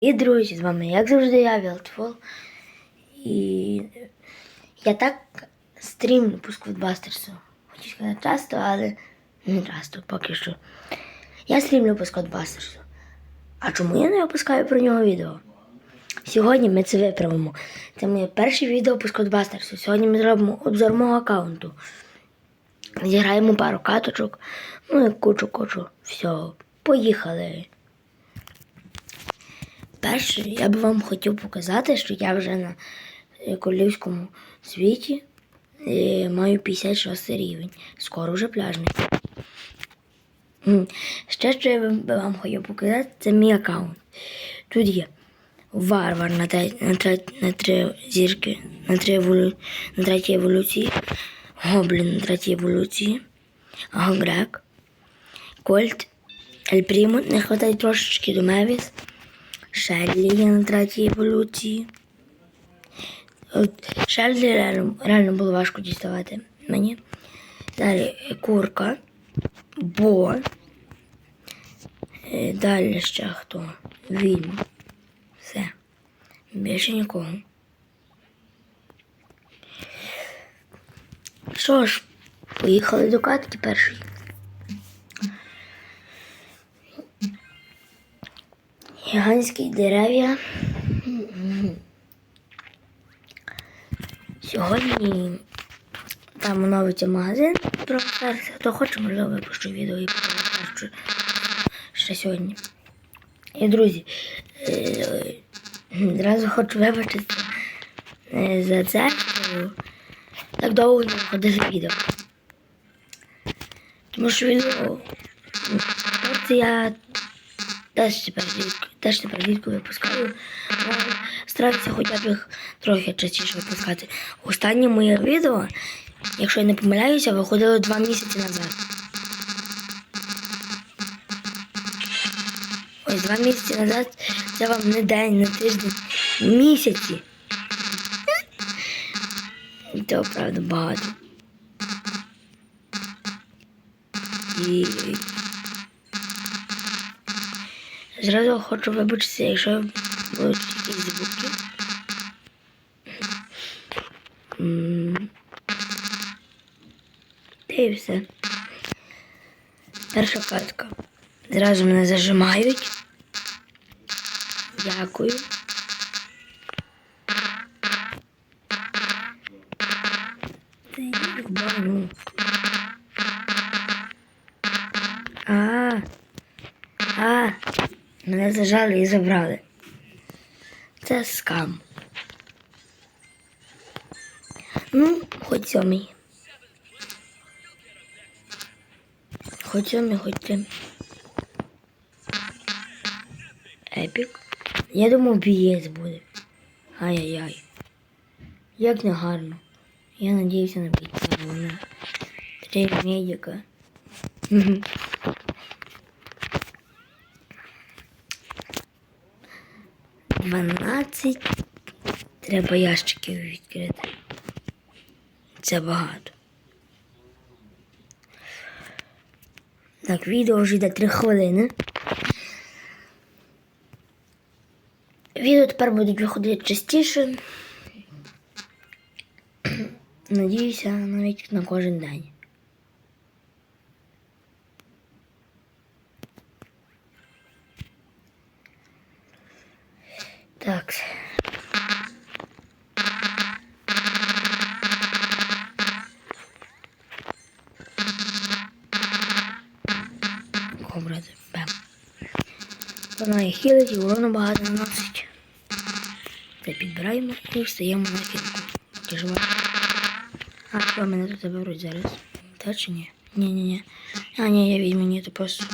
І друзі, з вами, як завжди, я Вілтфол. І я так стрімлю по Сквадбастерсу. Хочу сказати часто, але не часто поки що. Я стрімлю по Сквадбастерсу. А чому я не випускаю про нього відео? Сьогодні ми це виправимо. Це моє перше відео по Сквадбастерсу. Сьогодні ми зробимо обзор мого аккаунту. Зіграємо пару каточок, ну і кучу-кучу всього. Поїхали. Перше, я би вам хотів показати, що я вже на е, королівському світі е, маю 56 рівень. Скоро вже пляжний. Ще що я би вам хотів показати, це мій аккаунт. Тут є варвар на, те, на, тре, на три зірки, на, три еволю, на третій еволюції, гоблін на третій еволюції, грек, кольт, Ель Прімо, не вистачає трошечки до Мевіс. Шеллі є на третій еволюції. Шеллі реально, реально було важко діставати мені. Далі е, курка, бо. Е, Далі ще хто? Відьма. Все. Більше нікого. Що ж, поїхали до катки першої. Гігантські дерев'я. Сьогодні там оновиться магазин про серце. Хто хоче, можливо, випущу відео і покажу ще сьогодні. І друзі, е, одразу хочу вибачитися е, за це, так довго не виходили відео. Тому що відео от я теж тепер рідко, теж тепер випускаю. Стараюся хоча б їх трохи частіше випускати. Останнє моє відео, якщо я не помиляюся, виходило два місяці назад. Ось два місяці назад це вам не день, не тиждень, місяці. І правда багато. І Зразу хочу вибачитися, якщо будуть якісь звуки. Та і все. Перша катка. Зразу мене зажимають. Дякую. Та їх бану. А. А. Мене зажали і забрали. Це скам. Ну, хоч сьомий. Хоч сьомий, хоч тим. Епік. Я думав, бієць буде. Ай-яй-яй. Як не гарно. Я надіюся на бійця, три медика. Мгм. Дванадцять. Треба ящиків відкрити. Це багато. Так, відео вже йде 3 хвилини. Відео тепер будуть виходити частіше. Надіюся, навіть на кожен день. І хілить, і урону багато наносить. Це підбираємо і встаємо на хілку. Тяжело. А, що мене тут заберуть зараз? Та чи ні? Ні-ні-ні. А, ні, я візьму, ні, то просто.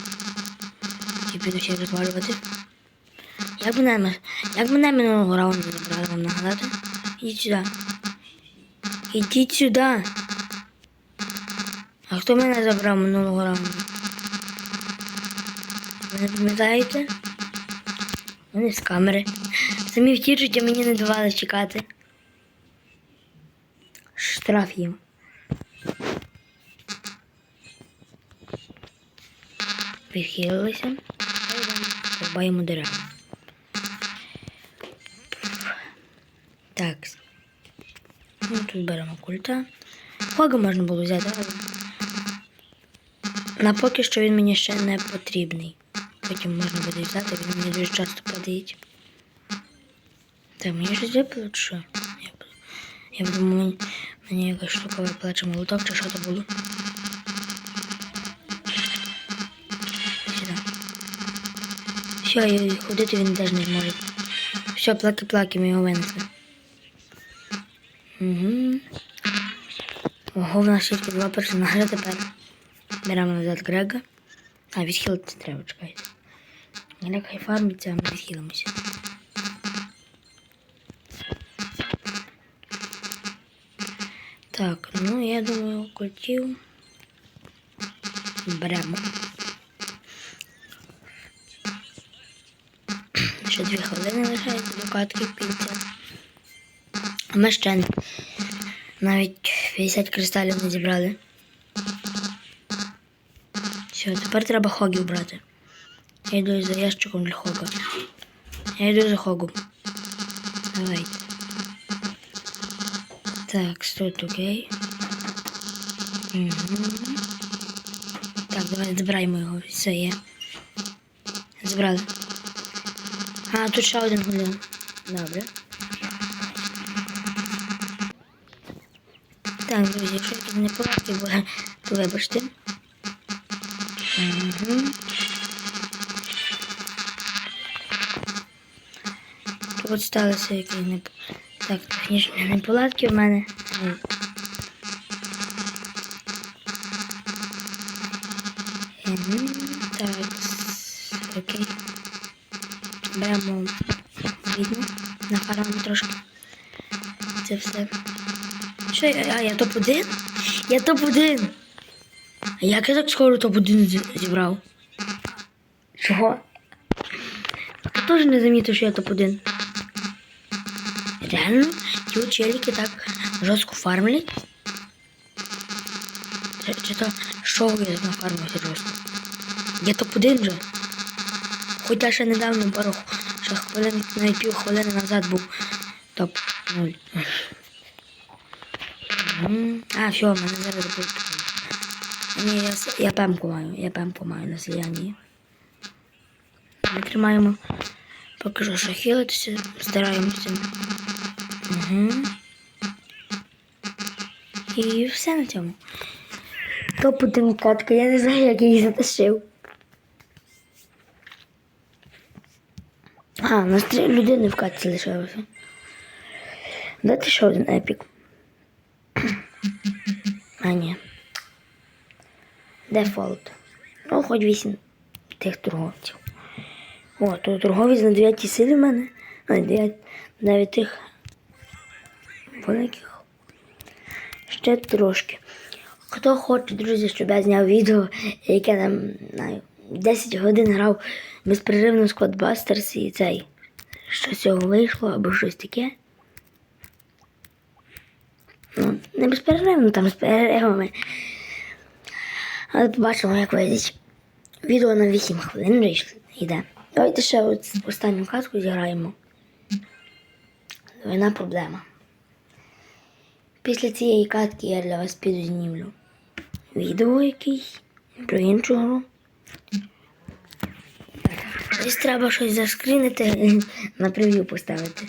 Я піду ще розвалювати. Як мене, як мене минулого раунду забрали вам нагадати? Ідіть сюди. Ідіть сюди. А хто мене забрав минулого раунду? Ви не пам'ятаєте? Вони з камери. Самі втічуть, а мені не давали чекати. Штраф їм. Відхилилися. Рубаємо дерева. Так. Ну, тут беремо культа. Хога можна було взяти. На поки що він мені ще не потрібний. Потім можна буде взяти, він мені дуже часто падають. Так, мені щось випало, що? Я, думаю, мені, якась штука випала, чи молоток, чи що то було. Сюди. Все, і ходити він теж не зможе. Все, плаки-плаки, ми його винесли. Угу. Ого, в нас тільки два персонажі тепер. Беремо назад Грега. А, відхилити треба, чекайте. Грег хай фармиться, а ми відхилимося. Так, ну я думаю, котів. Беремо. Ще дві хвилини лишається до катки. А ми ще навіть 50 кристалів не зібрали. Все, тепер треба хогів брати. Я йду за ящиком для хога. Я йду за хогом. Давайте. Так, тут окей. Угу. Так, давай збираємо його. Все є. Збрали. А, тут ще один гуляв. Добре. Так, друзі, якщо тут не буде, то вибачте. Угу. Тут сталося якісь не... Так, технічні неполадки в мене. Так, окей. Беремо відьму, нафармимо трошки. Це все. Що я, а, я топ-1? Я топ-1! А як я так скоро топ-1 зібрав? Чого? Я теж не замітив, що я топ-1. Реально, ті челіки так жорстко фармлять. Чи, чи то що я нафармився жорстко? Я топ-1 вже. Хоча ще недавно пару ще хвилин, навіть пів хвилини назад був топ-0. А, все, мене зараз буде. Ні, я, я пемку маю, я пемку маю на сліянні. Ми тримаємо. Поки що що хилитися, стараємося. Угу. І все на цьому. Топ-1 катка, я не знаю, як її затащив. А, у нас три людини в катці лишилося. Дайте ще один епік. А, ні. Дефолт. Ну, хоч вісім тих торговців. О, то торговець на 9 силі в мене. А, 9, 9 тих великих. Ще трошки. Хто хоче, друзі, щоб я зняв відео, яке там знаю, 10 годин грав безперервно Squadbusters і цей. Що з цього вийшло або щось таке. Ну, не безперервно, там з перервами. Але побачимо, як вийде. Відео на 8 хвилин йде. Давайте ще останню казку зіграємо. Двойна проблема. Після цієї катки я для вас підзнімлю відео якесь про іншу гру. Десь треба щось заскрінити на прев'ю поставити.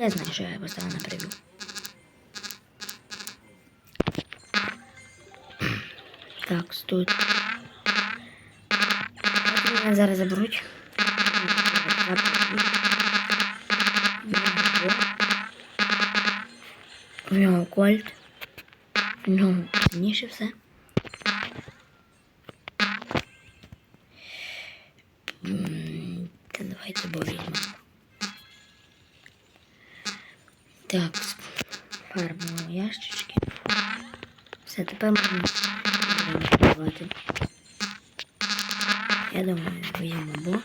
Я знаю, що я поставила на прев'ю. Так. Мене зараз заберуть. В нього кольт. В нього сильніше все. М, Та давайте бо візьмемо. Так, фарбуємо ящички. Все, тепер можна працювати. Я думаю, візьмемо бо.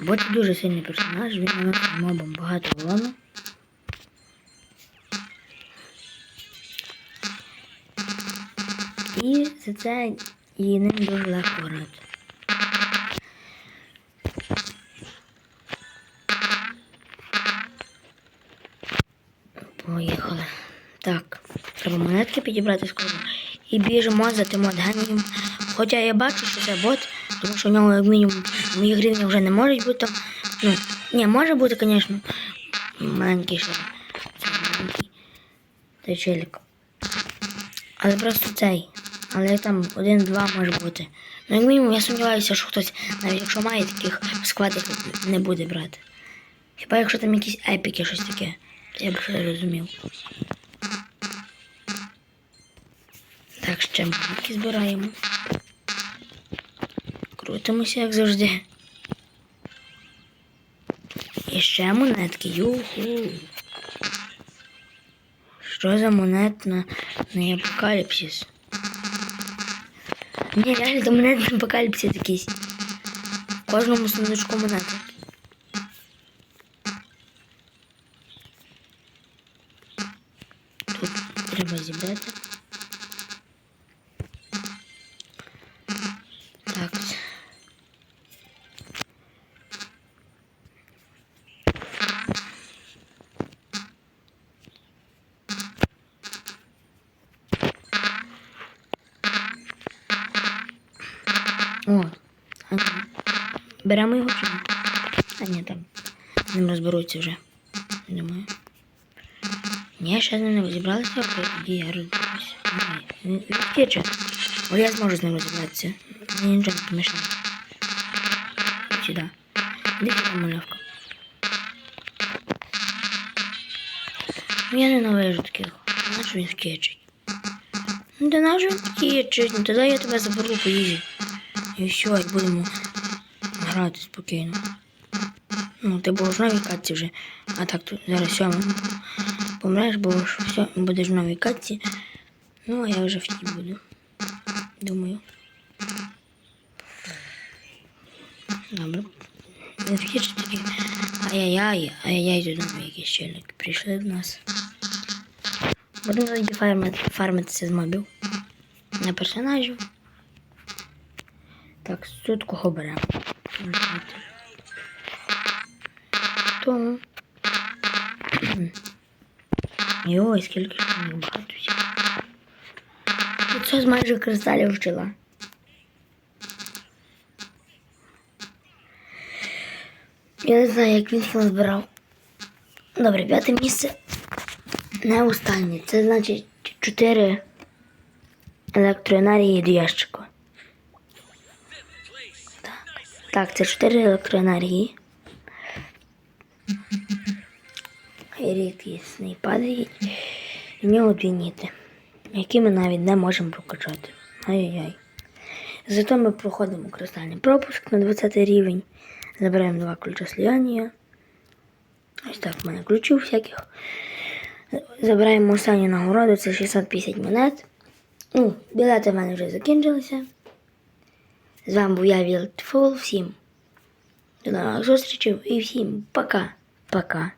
Бот дуже сильний персонаж, він наносить мобом багато урону. І за це її ним дуже легко грати. Поїхали. Так, треба монетки підібрати скоро. І біжимо за тим отгенім. Хоча я бачу, що це бот тому що в нього як мінімум моїх рівнів вже не можуть бути там. Ну, ні, може бути, звісно. Маленький ще. Маленький. Той челік. Але просто цей. Але там один-два може бути. Ну, як мінімум, я сумніваюся, що хтось, навіть якщо має таких в складах, не буде брати. Хіба якщо там якісь епіки, щось таке, я б ще розумів. Так, ще монетки збираємо. Крутимося, як завжди. І ще монетки. Юху. Що за монетна не апокаліпсис? Ні, реально то монетний апокаліпсис якийсь. В кожному сундучку монети. Тут треба зібрати. О, а. Беремо його чи ні? А ні, там. З ним розберуться вже. Думаю. Ні, ще з ним не розібралися, тоді я розберуся. Ні, я зможу з ним розібратися. Мені нічого не помішає. Сюди. Іди сюди, малявка. Я ненавижу таких. Нащо він втечить? Ну, да нащо він втечить? Ну, тоді я тебе заберу, поїду. І все, і будемо грати спокійно. Ну, ти будеш в новій катці вже. А так тут зараз сьома. Помреш, будеш все, будеш в новій катці. Ну, а я вже в тій буду. Думаю. Добре. Не вхід такі. Ай-яй-яй, ай-яй, тут знову якісь челики прийшли до нас. Будемо тоді фармити, фармитися з мобів. На персонажів. Так, тут кого беремо? Тому. Йой, скільки ж їх багато. Тут все з майже кристалів вчила. Я не знаю, як він їх назбирав. Добре, п'яте місце. Не останнє. Це значить 4 електроенергії до ящика. Так це 4 електроенергії. Рідкісний падає. І в нього дві ніти, які ми навіть не можемо прокачати. Ай-яй-яй. Зато ми проходимо кристальний пропуск на 20 рівень. Забираємо два ключа сліяння. Ось так в мене ключів всяких. Забираємо останню нагороду, це 650 монет. Ну, білети в мене вже закінчилися. З вами був я Вілтфул. Всім до нових зустрічей і всім пока. Пока.